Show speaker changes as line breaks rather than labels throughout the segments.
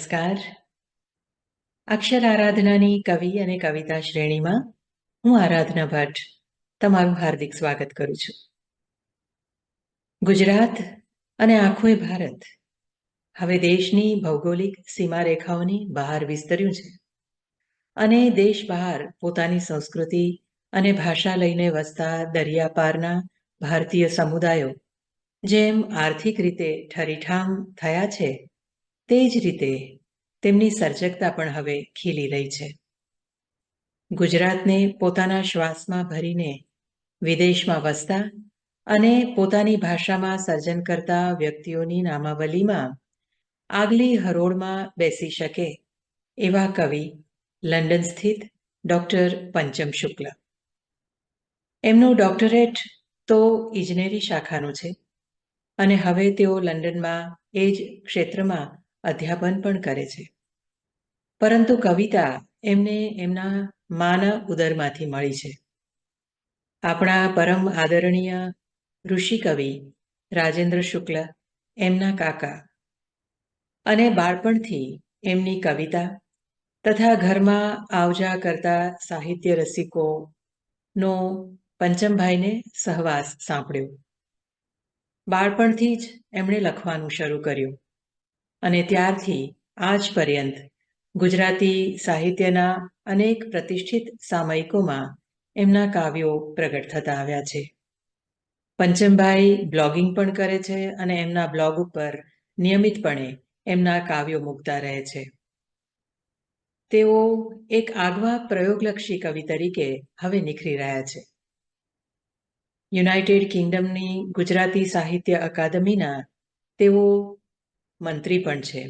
નમસ્કાર. અક્ષર આરાધનાની કવિ અને કવિતા શ્રેણીમાં હું આરાધના ભટ્ટ તમારું હાર્દિક સ્વાગત કરું છું. ગુજરાત અને આખું ભારત હવે દેશની ભૌગોલિક સીમારેખાઓની બહાર વિસ્તર્યું છે અને દેશ બહાર પોતાની સંસ્કૃતિ અને ભાષા લઈને વસતા દરિયા પારના ભારતીય સમુદાયો જેમ આર્થિક રીતે ઠરીઠામ થયા છે, તે જ રીતે તેમની સર્જકતા પણ હવે ખીલી રહી છે. ગુજરાતને પોતાના શ્વાસમાં ભરીને વિદેશમાં વસતા અને પોતાની ભાષામાં સર્જન કરતા વ્યક્તિઓની નામાવલીમાં આગલી હરોળમાં બેસી શકે એવા કવિ લંડન સ્થિત ડૉક્ટર પંચમ શુક્લ. એમનું ડોક્ટરેટ તો ઇજનેરી શાખાનું છે અને હવે તેઓ લંડનમાં એ જ ક્ષેત્રમાં અધ્યાપન પણ કરે છે. પરંતુ કવિતા એમને એમના માના ઉદરમાંથી મળી છે. આપણા પરમ આદરણીય ઋષિ કવિ રાજેન્દ્ર શુક્લ, એમના કાકા અને બાળપણથી એમની કવિતા તથા ઘરમાં આવજા કરતા સાહિત્ય રસિકોનો પંચમભાઈને સહવાસ સાંભળ્યો બાળપણથી જ એમણે લખવાનું શરૂ કર્યું. અને ત્યારથી આજ પર્યંત ગુજરાતી સાહિત્યના અનેક પ્રતિષ્ઠિત સામયિકોમાં એમના કાવ્યો પ્રગટ થતા આવ્યા છે. પંચમભાઈ બ્લોગિંગ પણ કરે છે અને એમના બ્લોગ ઉપર નિયમિતપણે એમના કાવ્યો મૂકતા રહે છે. તેઓ એક આગવા પ્રયોગલક્ષી કવિ તરીકે હવે નિખરી રહ્યા છે. યુનાઇટેડ કિંગડમની ગુજરાતી સાહિત્ય અકાદમીના તેઓ મંત્રી પણ છે.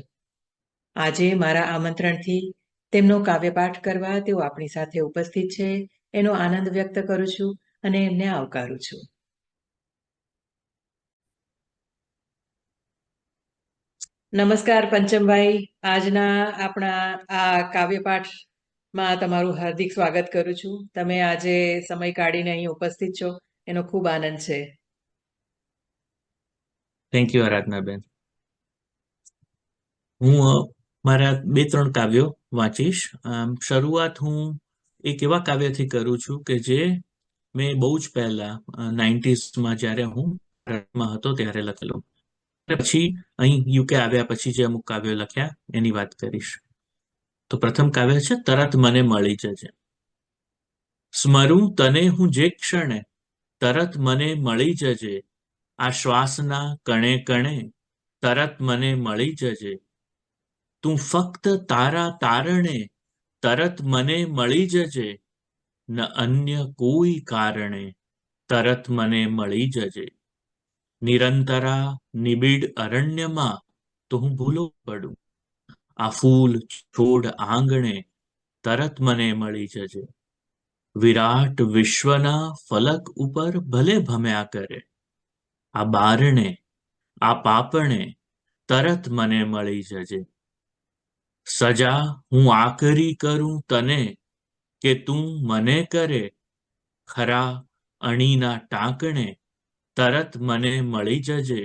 આજે મારા આમંત્રણથી તેમનો કાવ્યપાઠ કરવા તેઓ આપણી સાથે ઉપસ્થિત છે. એનો આનંદ વ્યક્ત કરું છું અને એમને આવકારું છું. નમસ્કાર પંચમભાઈ. આજના આપણા આ કાવ્યપાઠમાં તમારું હાર્દિક સ્વાગત કરું છું. તમે આજે સમય કાઢીને અહીં ઉપસ્થિત છો. એનો ખૂબ આનંદ છે.
થેન્ક યુ આરાધનાબેન હું મારા બે ત્રણ કાવ્યો વાંચીશ. શરૂઆત હું એક એવા કાવ્યથી કરું છું કે જે મેં બહુ જ પહેલા નાઇન્ટીઝમાં જ્યારે હું ભારતમાં હતો ત્યારે લખેલું. પછી અહીં યુકે આવ્યા પછી જે અમુક કાવ્યો લખ્યા, એની વાત કરીશ. તો પ્રથમ કાવ્ય છે, તરત મને મળી જજે. સ્મરું તને હું જે ક્ષણે, તરત મને મળી જજે, આ શ્વાસના કણે કણે તરત મને મળી જજે તું ફક્ત તારા તારણે તરત મને મળી જજે, ન અન્ય કોઈ કારણે તરત મને મળી જજે. નિરંતરા નિબિડ અરણ્યમાં તો હું ભૂલો પડું. આ ફૂલ છોડ આંગણે તરત મને મળી જજે. વિરાટ વિશ્વના ફલક ઉપર ભલે ભમ્યા કરે, આ બારણે, આ પાપણે તરત મને મળી જજે. સજા હું આકરી કરું તને કે તું મને કરે. ખરા અણીના ટાંકણે તરત મને મળી જજે.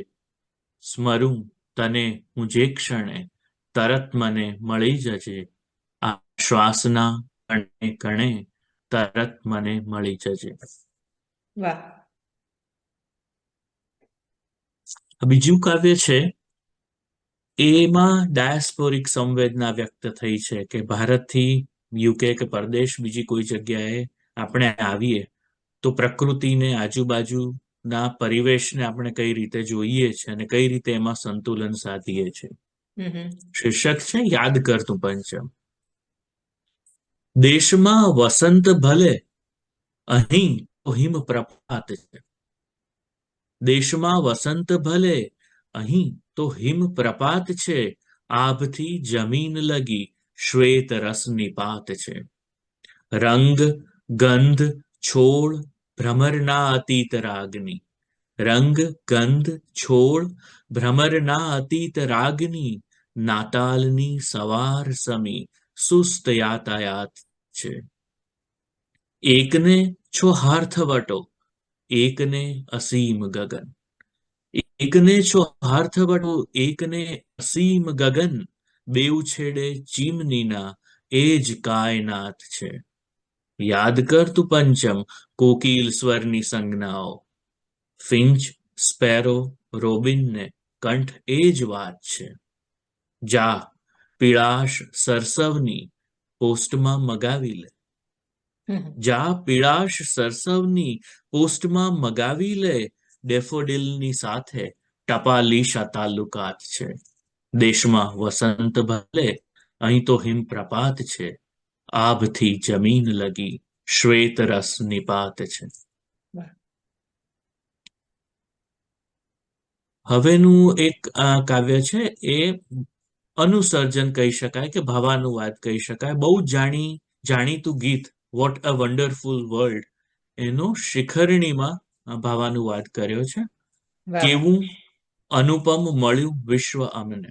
સ્મરું તને હું જે ક્ષણે તરત મને મળી જજે. આ શ્વાસના કણે કણે તરત મને મળી જજે.
વાહ.
બીજું કાવ્ય છે એમાં ડાયસ્પોરિક સંવેદના વ્યક્ત થઈ છે કે ભારતથી યુકે કે પરદેશ બીજી કોઈ જગ્યાએ આપણે આવીએ તો પ્રકૃતિને આજુબાજુના પરિવેશને આપણે કઈ રીતે જોઈએ છે અને કઈ રીતે એમાં સંતુલન સાધીએ છે? શીર્ષક છે યાદ કરતું પંચમ. દેશમાં વસંત ભલે અહીં હિમ પ્રપાત છે. દેશમાં વસંત ભલે અહીં તો હિમ પ્રપાત છે, આભથી જમીન લગી શ્વેત રસ નિપાત છે. રંગ, ગંધ, છોડ ભ્રમરના અતીત રાગની. રંગ, ગંધ, છોડ ભ્રમરના અતીત રાગની, નાતાલની સવાર સમી, સુસ્ત યાતાયાત છે. એકને છો હાર્થવટો એકને અસીમ ગગન. એકને છો હાર્થવટો એકને અસીમ ગગન બેઉ છેડે ચીમનીના એ જ કાયનાત છે. યાદ કર તું પંચમ કોકિલ સ્વરની સંજ્ઞાઓ. ફિંચ સ્પેરો રોબિનને કંઠ એ જ વાત છે. જા પીળાશ સરસવની પોસ્ટમાં મગાવી લે. જા પીળાશ સરસવની પોસ્ટમાં મગાવી લે. ડેફોડિલની સાથે ટપાલીશા તાલુકાત છે? દેશમાં વસંત ભલે, અહીં તો હિમપ્રપાત છે. આભથી જમીન લગી શ્વેત રસ નિપાત છે. હવેનું એક કાવ્ય છે, એ અનુસર્જન કહી શકાય કે ભાવાનુવાદ કહી શકાય. બહુ જાણી, જાણીતું ગીત વોટ અ વન્ડરફુલ વર્લ્ડ એનો શિખરણીમાં ભાવાનુવાદ કર્યો છે. કેવું અનુપમ મળ્યું વિશ્વ અમને?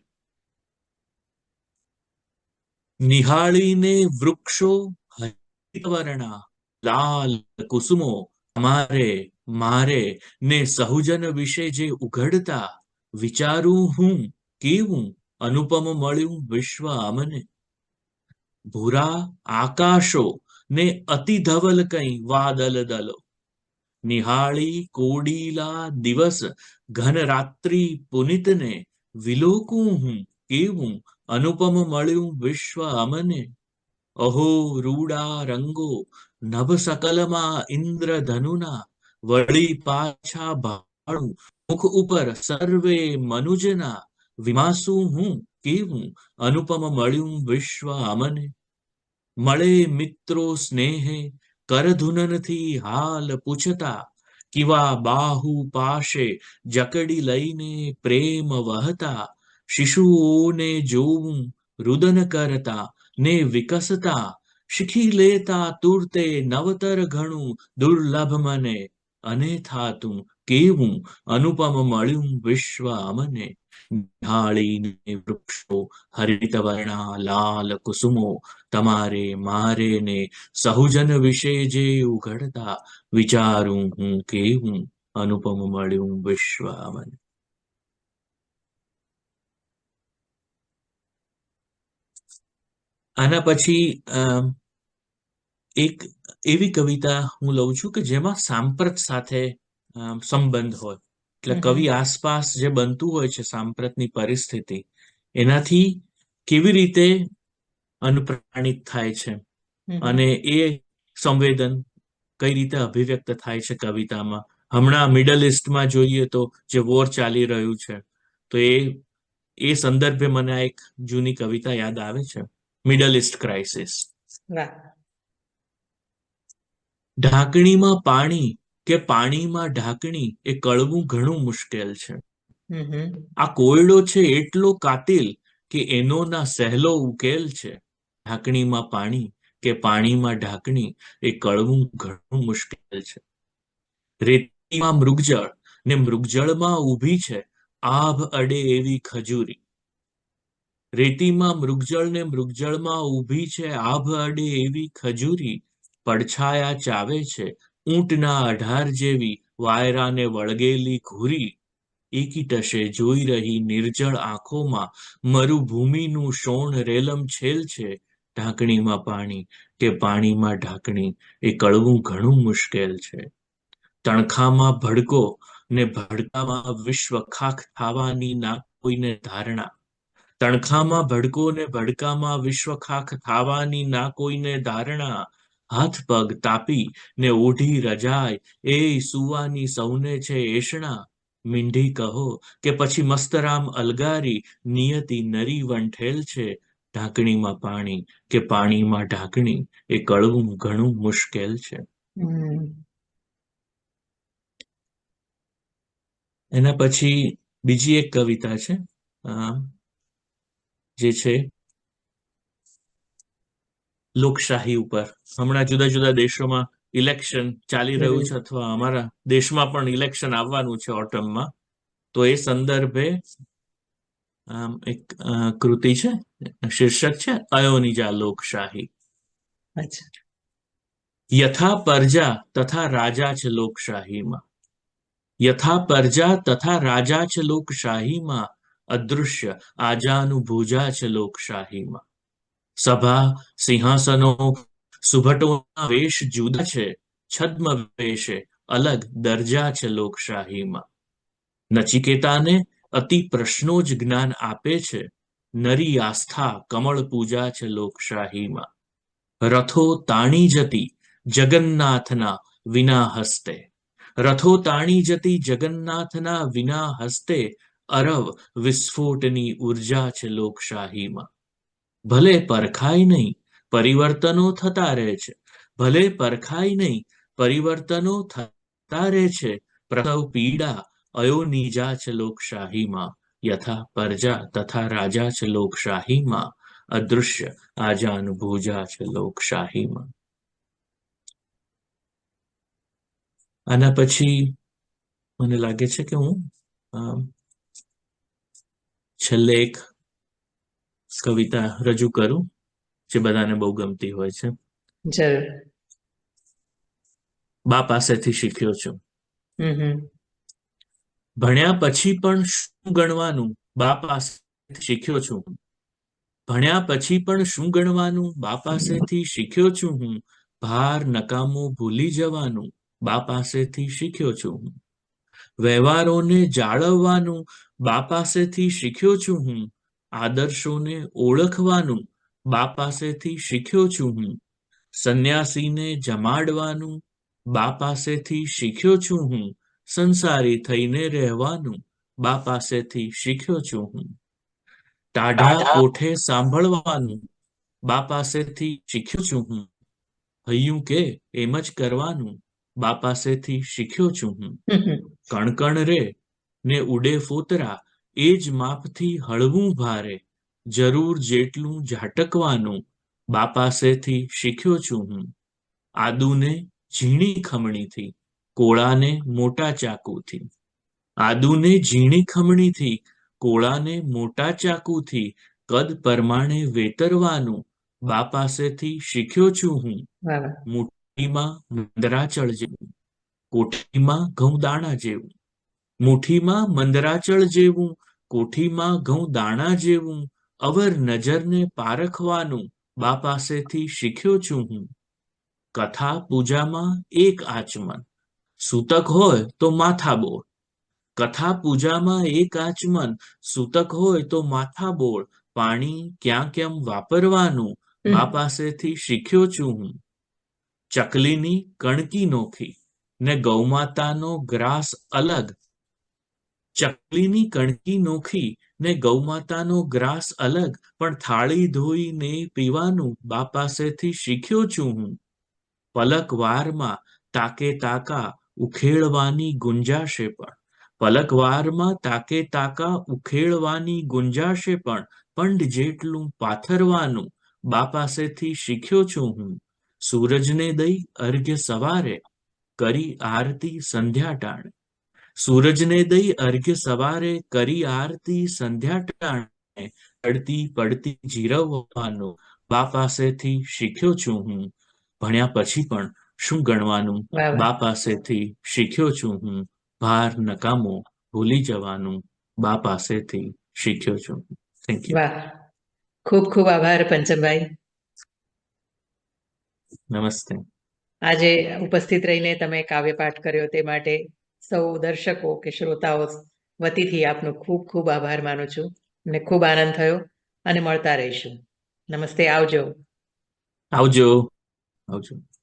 નિહાળીને વૃક્ષો હરિતવર્ણા લાલ કુસુમો મારે મારે ને સહુજન વિશે જે ઉઘડતા વિચારું હું કેવું અનુપમ મળ્યું વિશ્વ અમને? ભૂરા આકાશો ને અતિ ધવલ કઈ વાદલ દલો નિહાળી કોડીલા દિવસ ઘન રાત્રિ પુનિતને વિલોકું હું, કેવું અનુપમ મળ્યું વિશ્વ અમને? અહો રૂડા રંગો, નભ સકલમાં ઇન્દ્ર ધનુના વળી પાછા ભાળું મુખ ઉપર સર્વે મનુજના, વિમાસું હું, કેવું અનુપમ મળ્યું વિશ્વ અમને? મળે મિત્રો સ્નેહે કરધુનનથી હાલ પૂછતા, કિવા બાહુ પાસે જકડી લઈને પ્રેમ વહતા, શિશુઓને જોવું રુદન કરતા, ને વિકસતા, શીખી લેતા તુરતે નવતર ઘણું દુર્લભ મને, અને થાતું કેવું અનુપમ મળ્યું વિશ્વ અમને નિહાળીને વૃક્ષો હરિતવર્ણા લાલ કુસુમો તમારે મારે ને સહુજન વિશે જે ઉઘડતા વિચારું હું કેવું અનુપમ મળ્યું વિશ્વામન આના પછી એક એવી કવિતા હું લઉં છું કે જેમાં સાંપ્રત સાથે સંબંધ હોય. એટલે કવિ આસપાસ જે બનતું હોય છે સાંપ્રતની પરિસ્થિતિ એનાથી કેવી રીતે અનુપ્રાણિત થાય છે અને એ સંવેદન કઈ રીતે અભિવ્યક્ત થાય છે કવિતામાં? હમણાં મિડલ ઇસ્ટમાં જોઈએ તો જે વોર ચાલી રહ્યું છે તો એ એ સંદર્ભે મને એક જૂની કવિતા યાદ આવે છે. મિડલ ઇસ્ટ ક્રાઇસિસ ઢાંકણીમાં પાણી કે પાણીમાં ઢાંકણી એ કળવું ઘણું મુશ્કેલ છે. આ કોયડો છે એટલો કાતિલ કે એનો ના સહેલો ઉકેલ છે. ઢાંકણીમાં પાણી કે પાણીમાં ઢાંકણી એ કળવું ઘણું મુશ્કેલ છે. રેતીમાં મૃગજળ ને મૃગજળમાં ઊભી છે આભ અડે એવી ખજૂરી. રેતીમાં મૃગજળ ને મૃગજળમાં ઊભી છે આભ અડે એવી ખજૂરી પડછાયા ચાવે છે ઊંટના અઢાર જેવી વાયરાને વળગેલી ઘૂરી એકીટશે જોઈ રહી નિર્જળ આંખોમાં મરુભૂમિનું શોણ રેલમ છેલ છે ઢાંકણીમાં પાણી કે પાણીમાં ઢાંકણી એ કળવું ઘણું મુશ્કેલ છે. તણખામાં ભડકો ને ભડકામાં વિશ્વ ખાખ થવાની ના કોઈને ધારણા. તણખામાં ભડકો ને ભડકામાં વિશ્વ ખાખ થવાની ના કોઈને ધારણા. હાથ પગ તાપી ને ઓઢી રજાય. એ સુવાની સૌને છે એષણા મીંઢી કહો કે પછી મસ્તરામ અલગારી. નિયતિ નરી વંઠેલ છે ઢાંકણીમાં પાણી કે પાણીમાં ઢાંકણી. એ કળવું ઘણું મુશ્કેલ છે. એના પછી બીજી એક કવિતા છે જે છે લોકશાહી ઉપર. હમણાં જુદા જુદા દેશોમાં ઇલેક્શન ચાલી રહ્યું છે અથવા અમારા દેશમાં પણ ઇલેક્શન આવવાનું છે ઓટમમાં તો એ સંદર્ભે એક કૃતિ છે શીર્ષક છે અયોનિજા લોકશાહી. યથા પરજા તથા રાજા છે લોકશાહીમાં. યથા પરજા તથા રાજા છે લોકશાહીમાં અદૃશ્ય આજાનુભૂજા છે લોકશાહીમાં. સભા, સિંહાસનો, સુભટોના વેશ જુદા છે, છદ્મ વેશે અલગ દરજા છે લોકશાહીમાં. નચિકેતાને અતિ પ્રશ્નો જ જ્ઞાન આપે છે, નરી આસ્થા, કમળ પૂજા છે લોકશાહીમાં. રથો તાણી જતી જગન્નાથના વિના હસ્તે. રથો તાણી જતી જગન્નાથના વિના હસ્તે અરવ વિસ્ફોટની ઊર્જા છે લોકશાહીમાં. ભલે પરખાય નહીં, પરિવર્તનો થતા રહે છે. ભલે પરખાય નહીં, પરિવર્તનો થતા રહે છે. પ્રસવ, પીડા અયોનિજા છે લોકશાહીમાં, યથા પરજા તથા રાજા છે લોકશાહીમાં, અદૃશ્ય આજાનુભૂજા છે લોકશાહીમાં. આના પછી મને લાગે છે કે હું છેલ્લે એક કવિતા રજૂ કરું જે બધાને બહુ ગમતી હોય છે.
જરૂર.
બા પાસેથી શીખ્યો છું. ભણ્યા પછી પણ શું ગણવાનું? બા પાસેથી શીખ્યો છું. હું. ભણ્યા પછી પણ શું ગણવાનું? બા પાસેથી શીખ્યો છું હું. ભાર નકામો ભૂલી જવાનું. બા પાસેથી શીખ્યો છું હું. વ્યવહારોને જાળવવાનું. બા પાસેથી શીખ્યો છું હું. આદર્શોને ઓળખવાનું બા પાસેથી શીખ્યો છું હું. સંન્યાસીને જમાડવાનું બા પાસેથી શીખ્યો છું હું. સંસારી થઈને રહેવાનું બા પાસેથી શીખ્યો છું હું. ટાઢા કોઠે સાંભળવાનું બા પાસેથી શીખ્યો છું હું. હૈયું કે એમ જ કરવાનું બા પાસેથી શીખ્યો છું હું. કણકણ રે ને ઉડે ફોતરા એ જ માપથી હળવું ભારે જરૂર જેટલું ઝાટકવાનું બા પાસેથી શીખ્યો છું હું. આદુને ઝીણી ખમણીથી કોળાને મોટા ચાકુથી. આદુને ઝીણી ખમણીથી કોળાને મોટા ચાકુથી કદ પ્રમાણે વેતરવાનું બા પાસેથી શીખ્યો છું હું. મુઠ્ઠીમાં મંદરાચળ જેવું કોઠીમાં ઘઉં દાણા જેવું. મુઠ્ઠીમાં મંદરાચળ જેવું કોઠીમાં ઘઉં દાણા જેવું અવર નજરને પારખવાનું બા પાસેથી શીખ્યો છું હું. કથા પૂજામાં એક આચમન. સૂતક હોય તો માથા બોળ. કથા પૂજામાં એક આચમન. સૂતક હોય તો માથા બોળ. પાણી ક્યાં કેમ વાપરવાનું બા પાસેથી શીખ્યો છું હું. ચકલીની કણકી નોખી. ને ગૌમાતાનો ગ્રાસ અલગ. ચકલીની કણકી નોખી ને ગૌમાતાનો ગ્રાસ અલગ, પણ થાળી ધોઈને પીવાનું બા પાસેથી શીખ્યો છું હું. પલક વારમાં તાકે તાકા ઉખેડવાની ગુંજાશે પણ. પલક વારમાં તાકે તાકા ઉખેડવાની ગુંજાશે પણ, પંડ જેટલું પાથરવાનું બા પાસેથી શીખ્યો છું હું. સૂરજને દઈ અર્ઘ્ય સવારે કરી આરતી સંધ્યા ટાણે. સૂરજને દઈ અર્ઘ્ય સવારે કરી આરતી સંધ્યા ટાણે પડતી પડતી જીરવવાનું. બા પાસેથી શીખ્યો છું હું. ભણ્યા પછી પણ શું ગણવાનું? બા પાસેથી શીખ્યો છું હું. ભાર નકામો ભૂલી જવાનું. બા પાસેથી શીખ્યો છું. થેન્ક યુ
ખૂબ ખૂબ આભાર પંચમભાઈ.
નમસ્તે.
આજે ઉપસ્થિત રહીને તમે કાવ્ય પાઠ કર્યો તે માટે સૌ દર્શકો કે શ્રોતાઓ વતીથી આપનો ખૂબ ખૂબ આભાર માનું છું. મને ખૂબ આનંદ થયો અને મળતા રહીશું. નમસ્તે, આવજો.
આવજો. આવજો.